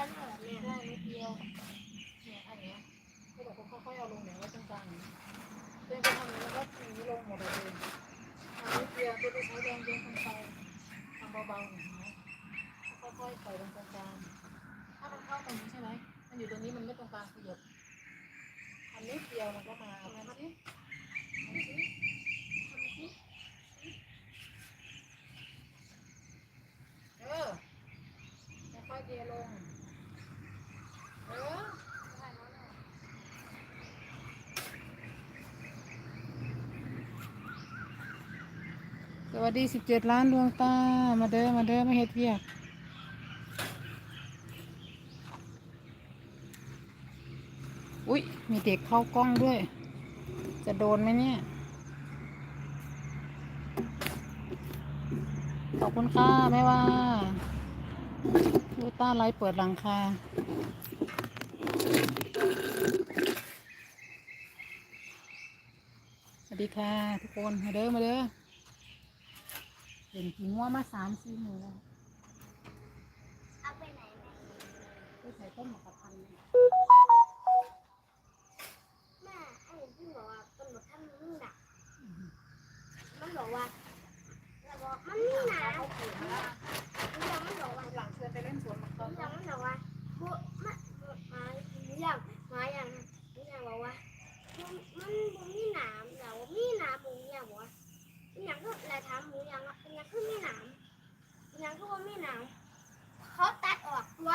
นี่เดียวเหรอเนี่ยได้นิดเดียวเนี่ยอันเนี้ยก็บอกว่าค่อยๆเอาลงเนี่ยไว้ตรงกลางเดินไปทางนี้แล้วก็ทีนี้ลงหมดเลยอันนี้เดียวตัวไปใช้แดงเดินทางไปทำเบาๆหน่อยนะค่อยๆปล่อยลงตรงกลางถ้ามันเข้าตรงนี้ใช่ไหมมันอยู่ตรงนี้มันไม่ตรงกลางขยับอันนี้เดียวมันก็มาเอามาสิเอาสิเอาสิเออค่อยๆเดียลง เออ ส วัสดีสิบเจ็ดล้านดวงตา มาเด้อมาเด้อมาเฮ็ดเวียกอุ้ยมีเด็กเข้ากล้องด้วย จะโดนไหมเนี่ย ขอบคุณค่ะแม่ว่าลูต้าไลฟ์เปิดหลังคาสวัสดีค่ะทุกคน มาเด้อมาเด้อ เห็นกี่งัวมาสามสี่มือแล้วเอาไปไหนแม่ไปใส่ต้นหมากกระพันเนี่ยแม่ไอ้ที่บอกว่าตำรวจท่านนี่หนักมันบอกว่าเราบอกมันนี่หนาเขาปลูกมามันยังมันบอกว่าหลังเชิญไปเล่นสวนมันมัเขานยังมันบอกว่ามาอย่างมาอย่างมันยังบอกว่ามันมันบุมีหนามเรามีหนามบุอย่างบอกว่ามันยังก็เลยถามหมูยังว่ามันยังคือมีหนามมัน ยังคือว่ามีหนัง เขาตัดออกตัว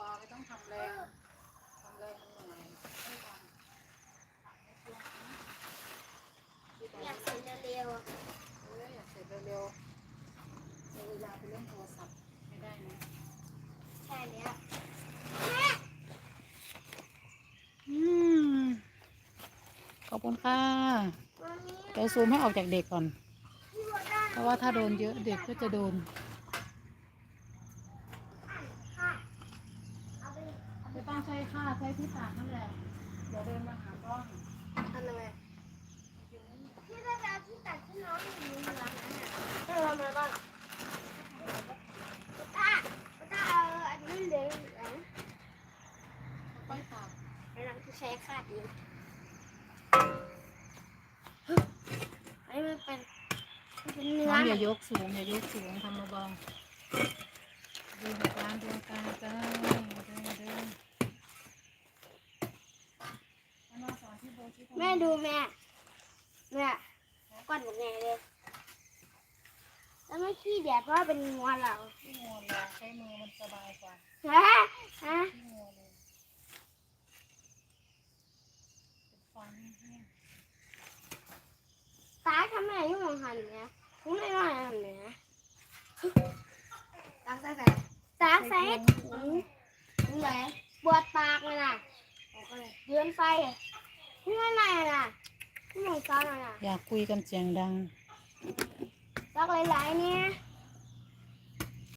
ทำ ต้องทำแรงทำแรงมันหน่อยไม่ทำอยากเสร็จเร็วเอออยากเสร็จเร็วๆเวลาไปเล่นโทรศัพท์ไม่ได้นะๆใช่แล้วอืมขอบคุณค่ะวันนี้เดี๋ยวซูมให้ออกจากเด็กก่อน พี่บัวได้เพราะว่าถ้าโดนเยอะเด็กก็จะโดน ค่ะเอาไป ไม่ต้องใช้ ค่าใช้ที่ตากนั่นแหละเดี๋ยวเดินมาหากล้องทำยังไงพี่ได้ไปเอาที่ตัดที่น้องอยู่ในร้านนั้นน่ะให้ทำอะไรบ้างป้าป้าเอาอันนี้เหลืองเหลืองไปตากไอ้หลังที่ใช้คาดเองไอ้มันเป็นมันเป็นเนื้อ น้องอย่ายกสูงอย่ายกสูงทำเบาๆดูหกล้านดวงตาจ้าเดินเดินเอามาสอนที่โบชิ แม่ ดูแม่แม่ก้อนแบบไงเลย แล้วไม่ขี้แดดเพราะว่าเป็นงัวเราที่งอนเราใช้มือมันสบายกว่าฮะฮะที่งอเลยเป็นฟันแห้งตาทำไมยุ่งมองหันเนี่ยคุณไม่ว่าหันเนี่ยตาใส่ใส่ตาใส่ถุงถุงไหนปวดปากเลยน่ะเดือนไฟ นี่ไม่ไหนน่ะนี่ของตาน่ะอยากคุยกันเสียงดังรักหลายๆเนี่ยอ